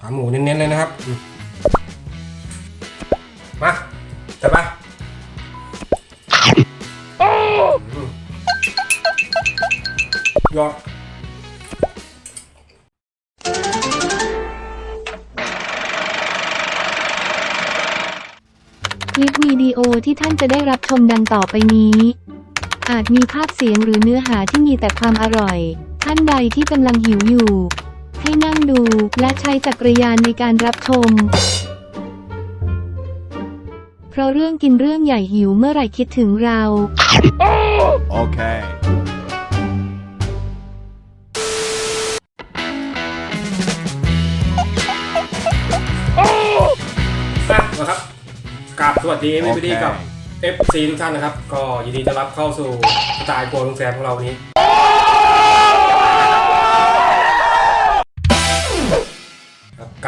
ขาหมูเน้นๆเลยนะครับ มาจัดไปยอดคลิปวิดีโอที่ท่านจะได้รับชมดังต่อไปนี้ อาจมีภาพเสียงหรือเนื้อหาที่มีแต่ความอร่อย ท่านใดที่กำลังหิวอยู่ ให้นั่งดูและใช้จักรยานในการรับชม เพราะเรื่องกินเรื่องใหญ่หิวเมื่อไหร่คิดถึงเรา Okay. อะนะครับกราบสวัสดีไม่ดีโอเคกับ FC ทุกท่านนะครับ ก็ยินดีต้อนรับเข้าสู่สไตล์โกลุงแซมของเราวันนี้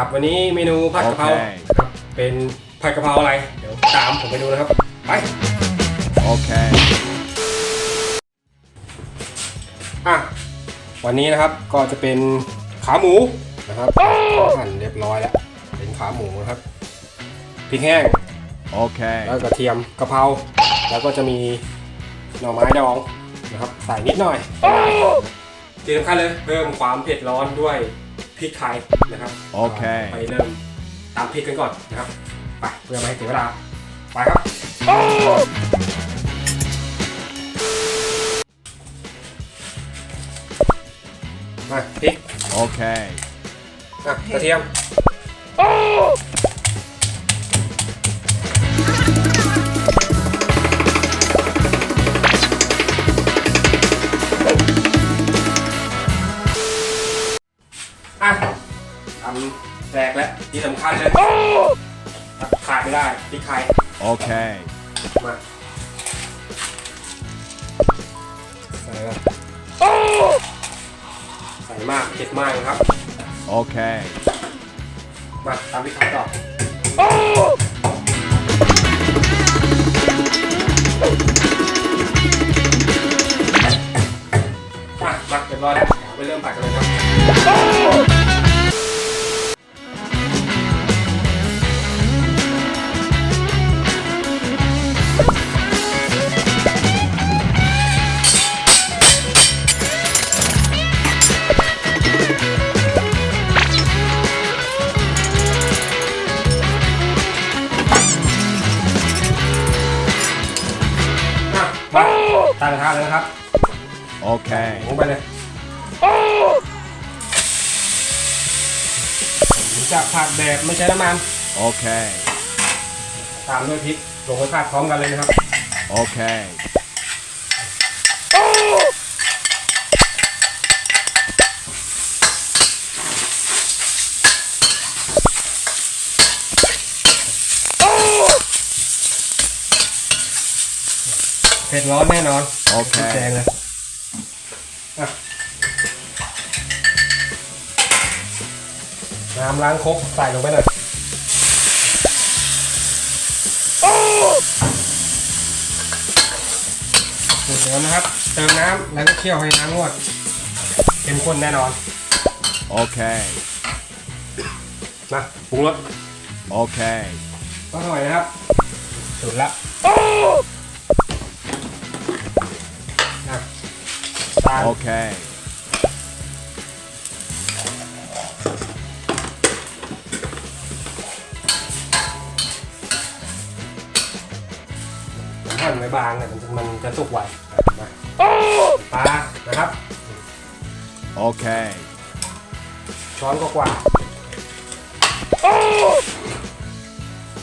กับวันนี้เมนูผัดกะเพราโอเค ครับเป็นผัดกะเพราอะไร เดี๋ยวตามผมไปดูนะครับ ไป Okay. อะวันนี้นะครับก็จะเป็นขาหมูนะครับหั่นเรียบร้อยแล้วเป็นขาหมูนะครับพริกแห้ง Okay. แล้วกระเทียมกะเพราแล้วก็จะมีหน่อไม้ดองนะครับ ใส่นิดหน่อยที่สำคัญเลยเพิ่มความเผ็ดร้อนด้วย พริกไทยนะครับโอเคไปเริ่มตามพริกกันก่อนนะครับไปเพื่อไม่ให้เสียเวลาไปครับมาพริก Okay. อะกระเทียมำแรกแล้วที่สำคัญเลยขาดไม่ได้พริกไทย Okay. มาใส่เลยใส่มากเผ็ดมากนะครับ Okay. มาตามพริกไทยต่ออะมาเรียบร้อยแล้วเดี๋ยวไปเริ่มผัดกันเลยครับ ตั้งกระทะเลยนะครับ Okay. ลงไปเลยผมจะผัดแบบไม่ใช้น้ำมัน Okay. ตามด้วยพริก ลงไปผัดพร้อมกันเลยนะครับ Okay. เผ็ดร้อนแน่นอนโอเคแดงเลยอะน้ำล้างครกใส่ลงไปหน่อยสูตรเดิมนะครับ เติมน้ำแล้วก็เคี่ยวให้น้ำงวดเข้มข้นแน่นอน Okay. มาปรุงรส Okay. ก็หน่อยนะครับสุดละอะ ตาล Okay. ผมหั่นไว้บางเนี่ยมันจะมันจะสุกไวมาปลานะครับ Okay. ช้อนก็กว่า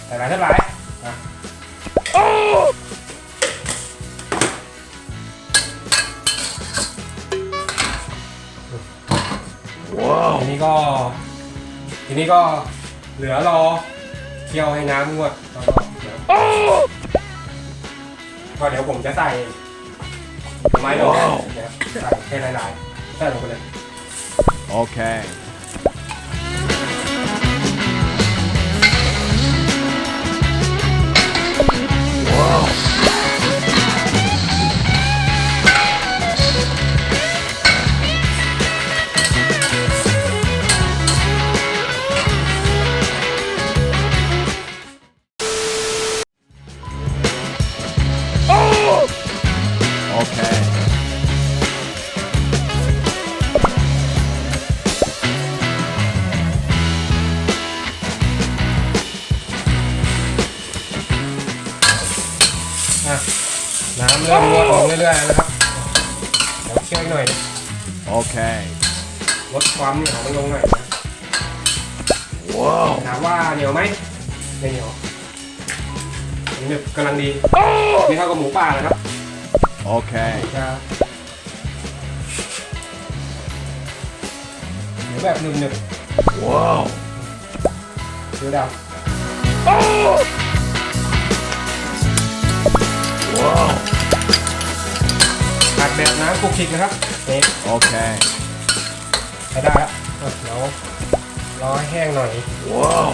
ใส่หลายเท่าไหร่อะ ทีนี้ก็ ทีนี้ก็เหลือรอเคี่ยวให้น้ำงวดแล้วก็เดี๋ยวก็เดี๋ยวผมจะใส่ไม้ดองนะครับใส่ให้ละลายๆใส่ลงไปเลย Okay. เริ่ มงวดลงเรื่อยๆแล้วนะครับเดี๋ยวเคี่ยวอีกหน่อยนะ Okay. ลดความเหนียวมันลงหน่อยนะถามว่าเหนียวไหมไม่เหนียวหนึบกำลังดีไม่เท่ากับหมูป่านะครับ Okay. จะเหนียวแบบหนึบ Whoa. ๆดูดาว Whoa. น้ำคลุกคลิกนะครับนี่ Okay. ใช้ได้แล้วอะเดี๋ยวรอให้แห้งหน่อย Whoa.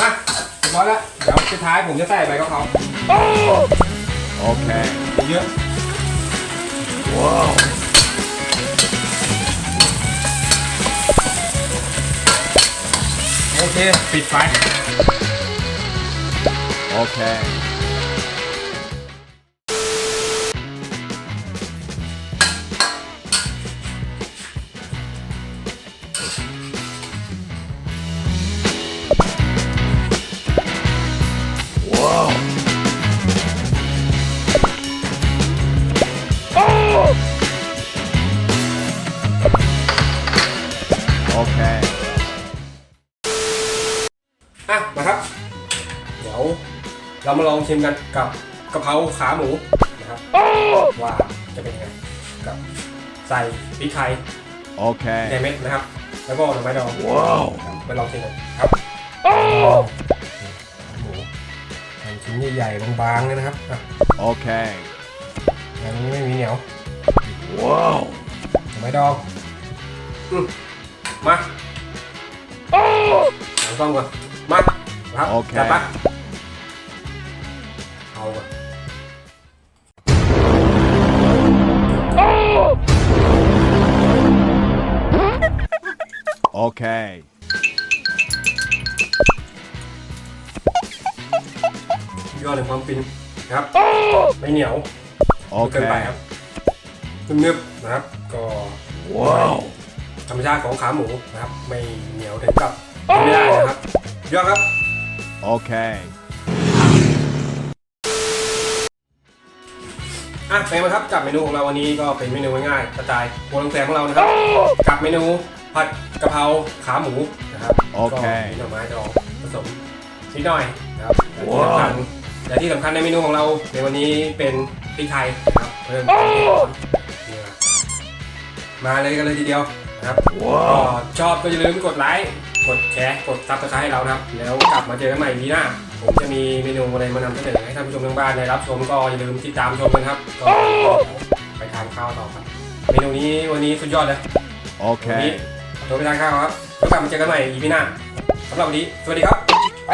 มาเรียบร้อยแล้วเดี๋ยวสุดท้ายผมจะใส่ใบกะเพรา Okay. เยอะ Whoa. โอ เค ปิดไฟ โอเค มาลองชิมกันกับกะเพราขาหมูนะครับว่าจะเป็นยังไงกับใส่พริกไทยใน Okay. เม็ดนะครับ แล้วก็หน่อไม้ดอง Whoa. ไปลองชิมกันครับขาหมูหั่นชิ้นใหญ่ๆบางๆเลยนะครับอะ Okay. อย่างนี้ไม่มีเหนียว Whoa. หน่อไม้ดองอืมมาหลังกล้องก่อนมาครับโอเคจัดปะ เอาก่อน Okay. ยอดแห่งความฟินนะครับ ไม่เหนียวไม่เกินไป Okay. ครับนึบๆนะครับ ก็ Whoa. ธรรมชาติของขาหมูนะครับ ไม่เหนียวถึงกับไม่ได้นะครับยอดครับ Okay. อ่ะเป็นไงบ้าครับกับเมนูของเราวันนี้ก็เป็นเมนูง่ายๆกระจายโปรลังแซมของเรานะครับกับเมนูผัดกะเพราขาหมูนะครับโอเค ก็มีหน่อไม้ดองผสมนิดหน่อยนะครับและที่สำคัญและที่สำคัญในเมนูของเราในวันนี้เป็นพริกไทยนะครับเพิ่มความเผ็ดร้อนนี่ยมาเลยกันเลยทีเดียวนะครับก็ชอบก็อย่าลืมกดไลค์ กดแชร์ กดซับสไครต์ให้เรานะครับ แล้วกลับมาเจอกันใหม่วีหน้า ผมจะมีเมนูอะไรมานำเสนอให้ท่านผู้ชมทางบ้านได้รับชมก็อย่าลืมติดตามชมกันครับก็ไปทานข้าวต่อครับเมนูนี้วันนี้สุดยอดเลย Okay. ตัวไปทานข้าวครับแล้วกลับมาเจอกันใหม่อีพีหน้าสำหรับวันนี้สวัสดีครับไป